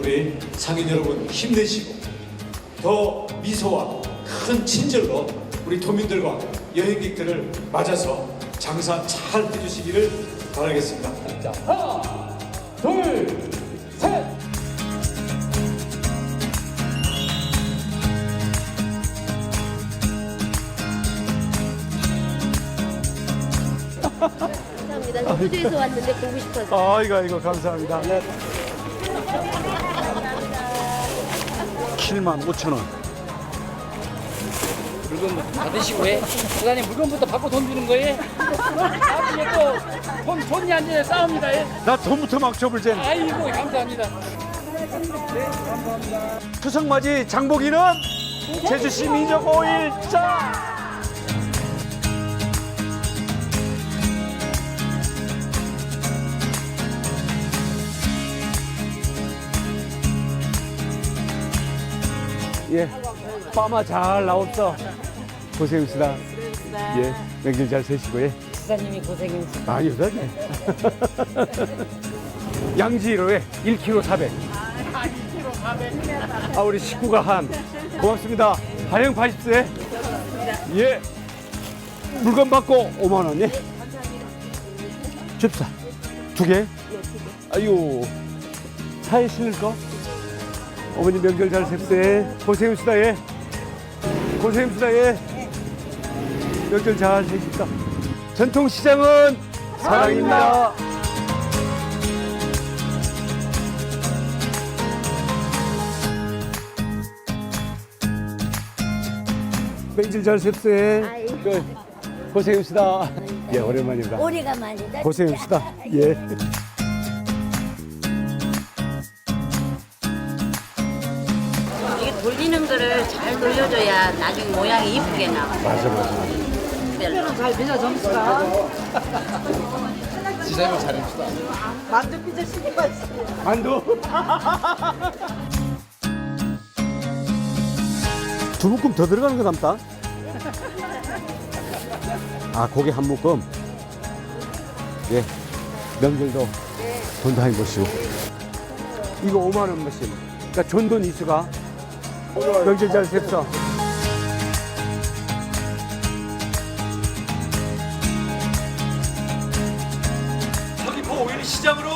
우리 상인 여러분 힘내시고 더 미소와 큰 친절로 우리 도민들과 여행객들을 맞아서 장사 잘 해주시기를 바라겠습니다. 자, 하나, 둘, 셋. 감사합니다. 저 호주에서 왔는데 보고 싶어서. 아이고 아이고 감사합니다. 7만 5천 원. 물건 받으시고 해. 부사님 물건부터 받고 돈 주는 거예요? 나중에 또돈 돈이 안 되냐 싸웁니다. 예. 나 돈부터 막 줘볼 젠. 아이고 감사합니다. 추석맞이 장보기는 제주시 민족 5일자. 예, 빠마 잘 나옵서 고생했습니다. 예, 명절 잘 세시고 예. 부사님이 고생했습니다. 아니, 그러게. 양지로에 1kg 400. 아, 우리 식구가 한. 고맙습니다. 반영 80세. 예. 물건 받고 5만원, 예. 줍사. 두 개? 아유. 차에 실을 거? 어머니 명절 잘 셉세. 고생했습니다, 예. 고생했습니다, 예. 명절 잘 세십시다. 전통시장은 사랑입니다. 명절 잘 셉세. 그, 고생했습니다. 예, 오랜만입니다. 오래가 만이다. 고생했습니다. 예. 돌리는 거를 잘 돌려줘야 나중에 모양이 이쁘게 나와. 맞아, 맞아. 별로. 잘 빚어 점수가 만두 피자 시키고 있어. 만두. 두 묶음 더 들어가는 거 남다. 아, 고기 한 묶음. 예. 명절도 돈도 많이 모시고. 이거 5만 원 머신. 그러니까 전돈 이수가 명절 잘 셉서. 서귀포 5일 시장으로